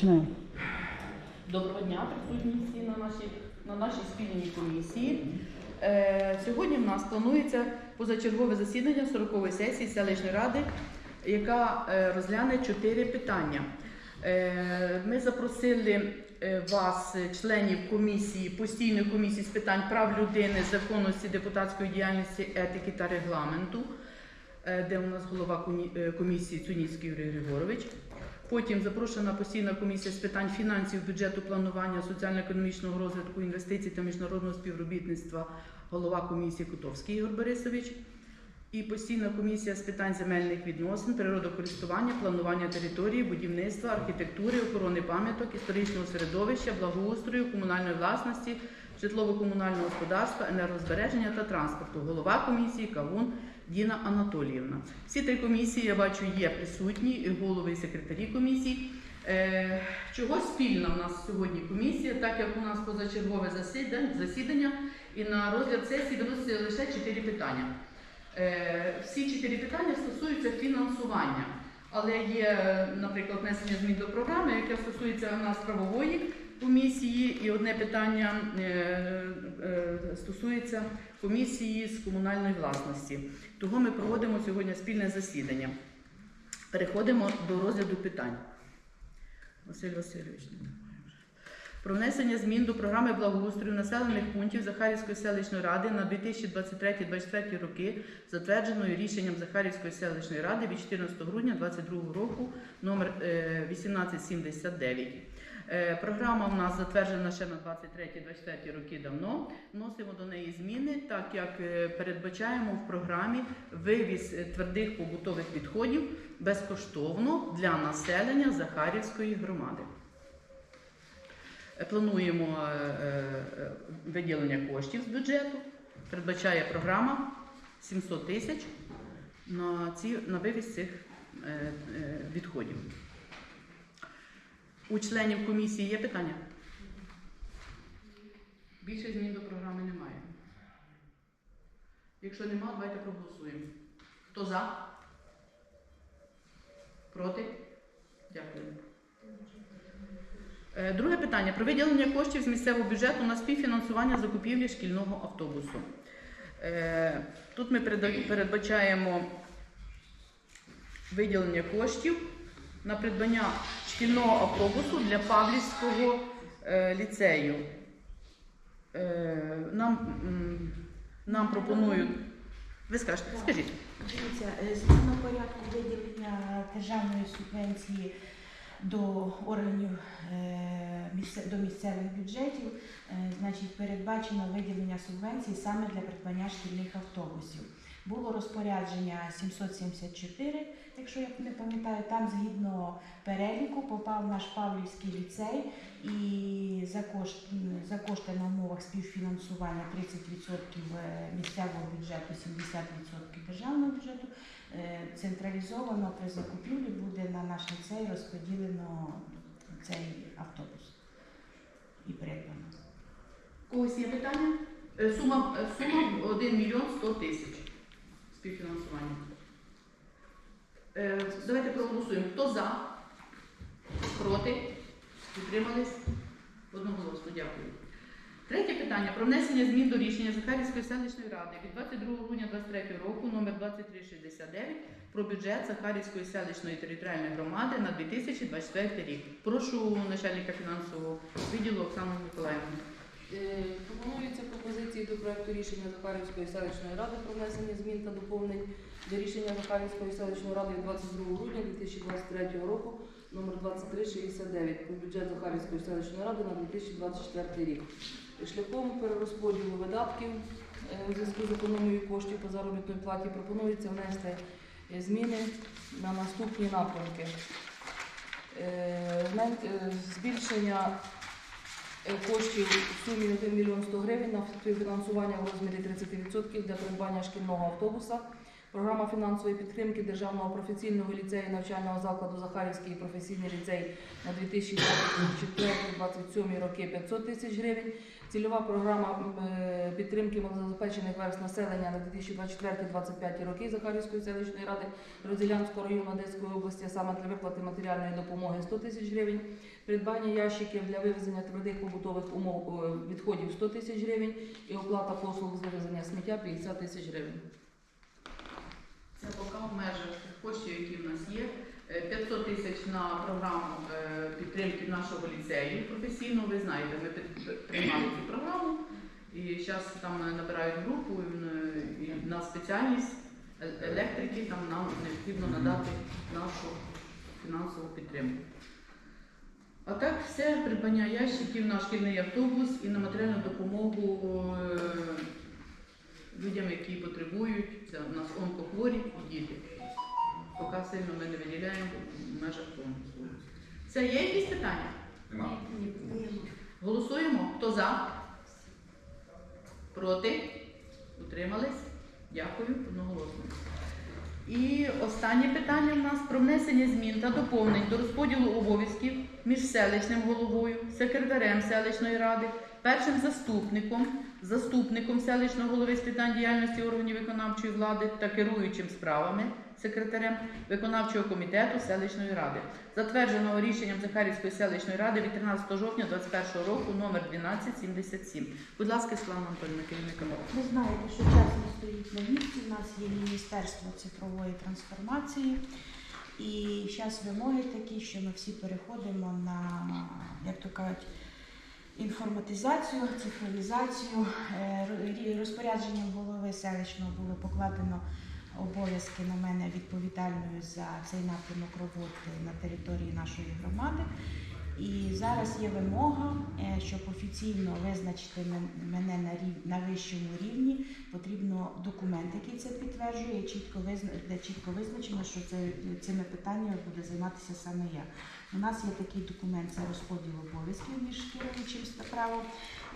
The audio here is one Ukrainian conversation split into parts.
Починаємо. Доброго дня, присутні всі на нашій, на нашій спільній комісії. Е, сьогодні в нас планується позачергове засідання 40-ї сесії селищної ради, яка е, розгляне чотири питання. Е, ми запросили е, вас, членів комісії, постійної комісії з питань прав людини, законності, депутатської діяльності, етики та регламенту, е, де у нас голова комісії Цуніцький Юрій Григорович. Потім запрошена постійна комісія з питань фінансів, бюджету, планування, соціально-економічного розвитку, інвестицій та міжнародного співробітництва, голова комісії Кутовський Ігор Борисович. І постійна комісія з питань земельних відносин, природокористування, планування території, будівництва, архітектури, охорони пам'яток, історичного середовища, благоустрою, комунальної власності, житлово-комунального господарства, енергозбереження та транспорту. Голова комісії Кавун Діна Анатоліївна. Всі три комісії, я бачу, є присутні, голови і секретарі комісій. Е, чого спільна в нас сьогодні комісія, так як у нас позачергове засідання, і на розгляд сесії виноситься лише чотири питання. Е, всі чотири питання стосуються фінансування, але є, наприклад, внесення змін до програми, яке стосується нас правової комісії, і одне питання е, е, стосується комісії з комунальної власності. Того ми проводимо сьогодні спільне засідання. Переходимо до розгляду питань. Василь Васильович. Про внесення змін до програми благоустрою населених пунктів Захарівської селищної ради на 2023-2024 роки, затвердженої рішенням Захарівської селищної ради від 14 грудня 2022 року номер е, 1879. Е, Програма у нас затверджена ще на 23-24 роки давно. Вносимо до неї зміни, так як е, передбачаємо в програмі вивіз е, твердих побутових відходів безкоштовно для населення Захарівської громади. Плануємо виділення коштів з бюджету. Передбачає програма 700 тисяч на, ці, на вивіз цих відходів. У членів комісії є питання? Більше змін до програми немає. Якщо нема, давайте проголосуємо. Хто за? Проти? Дякую. Е, Друге питання про виділення коштів з місцевого бюджету на співфінансування закупівлі шкільного автобусу. Е, Тут ми передбачаємо виділення коштів на придбання шкільного автобусу для Павлівського е, ліцею. Е, Нам, нам пропонують. Ви скажете, скажіть. Дивіться, е, згідно порядку виділення державної субвенції до органів е, до місцевих бюджетів, значить, передбачено виділення субвенції саме для придбання шкільних автобусів. Було розпорядження 774, якщо я не пам'ятаю, там згідно переліку попав наш Павлівський ліцей і за, кошт, за кошти на умовах співфінансування 30% місцевого бюджету, 70% державного бюджету Е, централізовано при закупівлі буде на наш ліцей розподілено цей автобус і придбано. Когось є питання? Е, Сума, е, сума 1 мільйон 100 тисяч співфінансування. Е, Давайте проголосуємо. Хто за? Проти? Підтримались? Одноголосно, дякую. Третє питання про внесення змін до рішення Захарівської селищної ради від 22 грудня 2023 року номер 2369 про бюджет Захарівської селищної територіальної громади на 2024 рік. Прошу начальника фінансового відділу Оксану Миколаївну. До проекту рішення Захарівської селищної ради про внесення змін та доповнень до рішення Захарівської селищної ради 22 грудня 2023 року номер 2369 про бюджет Захарівської селищної ради на 2024 рік. Шляхом перерозподілу видатків е, у зв'язку з економією коштів по заробітній платі пропонується внести е, зміни на наступні напрямки. Е, Збільшення коштів в сумі 1 мільйон 100 гривень на співфінансування у розмірі 30% для придбання шкільного автобуса Програма фінансової підтримки Державного професійного ліцею навчального закладу Захарівський професійний ліцей на 2024-2027 роки 500 тисяч гривень. Цільова програма е, підтримки малозабезпечених верст населення на 2024-2025 роки Захарівської селищної ради Розділянського району Одеської області, саме для виплати матеріальної допомоги 100 тисяч гривень, придбання ящиків для вивезення твердих побутових умов е, відходів 100 тисяч гривень і оплата послуг з вивезення сміття 50 тисяч гривень. Це поки в межах тих коштів, які в нас є. Е, 500 тисяч на програму е, підтримки нашого ліцею професійного. Ви знаєте, ми під- приймали цю програму і зараз там е, набирають групу е, і на спеціальність е- електрики. Там нам необхідно надати нашу фінансову підтримку. А так, все придбання ящиків на шкільний автобус і на матеріальну допомогу е, людям, які потребують. Це у нас онкохворі і діти. Поки сильно ми не виділяємо в межах конкурсу. Це є якісь питання? Нема. Голосуємо. Хто за? Проти? Утримались? Дякую, одноголосно. І останнє питання в нас про внесення змін та доповнень до розподілу обов'язків між селищним головою, секретарем селищної ради, першим заступником, заступником селищного голови з питань діяльності органів виконавчої влади та керуючим справами секретарем виконавчого комітету селищної ради, затвердженого рішенням Захарівської селищної ради від 13 жовтня 2021 року номер 1277. Будь ласка, Світлана Анатольовна, керівника. Ви знаєте, що час не стоїть на місці. У нас є Міністерство цифрової трансформації. І зараз вимоги такі, що ми всі переходимо на, як то кажуть, інформатизацію, цифровізацію. Е, Розпорядженням голови селищного було покладено обов'язки на мене відповідальною за цей напрямок роботи на території нашої громади. І зараз є вимога, е, щоб офіційно визначити мене на рів... на вищому рівні. Потрібно документ, який це підтверджує, чітко визна... де чітко визначено, що це цими питаннями буде займатися саме я. У нас є такий документ, це розподіл обов'язків між керуючим та правом.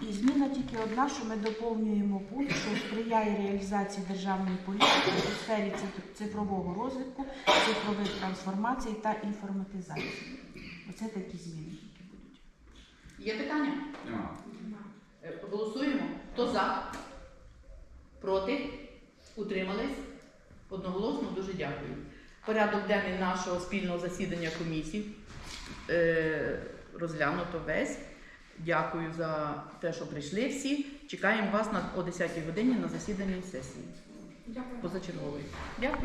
І зміна тільки одна, що ми доповнюємо пункт, що сприяє реалізації державної політики у сфері циф- цифрового розвитку, цифрових трансформацій та інформатизації. Оце такі зміни, які будуть. Є питання? Нема. Е, Голосуємо. Хто за? Проти? Утримались? Одноголосно дуже дякую. Порядок денний нашого спільного засідання комісії е, розглянуто весь. Дякую за те, що прийшли всі. Чекаємо вас на о 10-й годині на засіданні сесії. Дякую. Позачергової. Дякую.